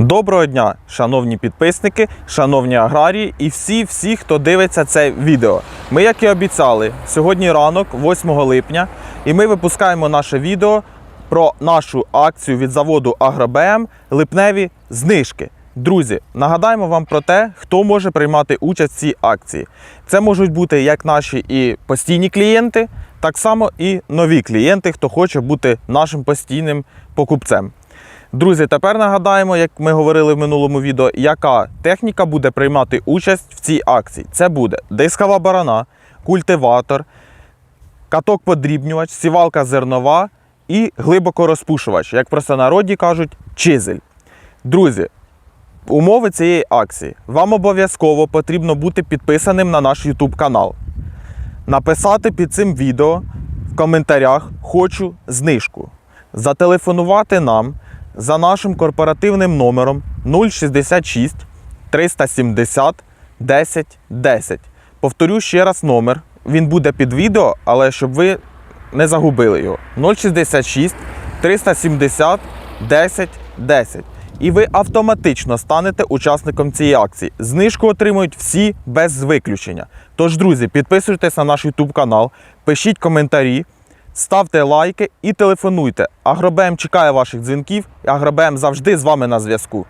Доброго дня, шановні підписники, шановні аграрії і всі, всі, хто дивиться це відео. Ми, як і обіцяли, сьогодні ранок, 8 липня, і ми випускаємо наше відео про нашу акцію від заводу Агробм липневі знижки. Друзі, нагадаємо вам про те, хто може приймати участь в цій акції. Це можуть бути як наші і постійні клієнти, так само і нові клієнти, хто хоче бути нашим постійним покупцем. Друзі, тепер нагадаємо, як ми говорили в минулому відео, яка техніка буде приймати участь в цій акції. Це буде дискова барана, культиватор, каток подрібнювач, сівалка зернова і глибокорозпушувач, як просто народі кажуть, чизель. Друзі, умови цієї акції. Вам обов'язково потрібно бути підписаним на наш YouTube канал. Написати під цим відео в коментарях Хочу знижку. Зателефонувати нам за нашим корпоративним номером 066 370 10 10. Повторю ще раз номер. Він буде під відео, але щоб ви не загубили його. 066 370 10 10. І ви автоматично станете учасником цієї акції. Знижку отримують всі без виключення. Тож, друзі, підписуйтесь на наш YouTube канал, пишіть коментарі, ставте лайки і телефонуйте. Агробем чекає ваших дзвінків. Агробем завжди з вами на зв'язку.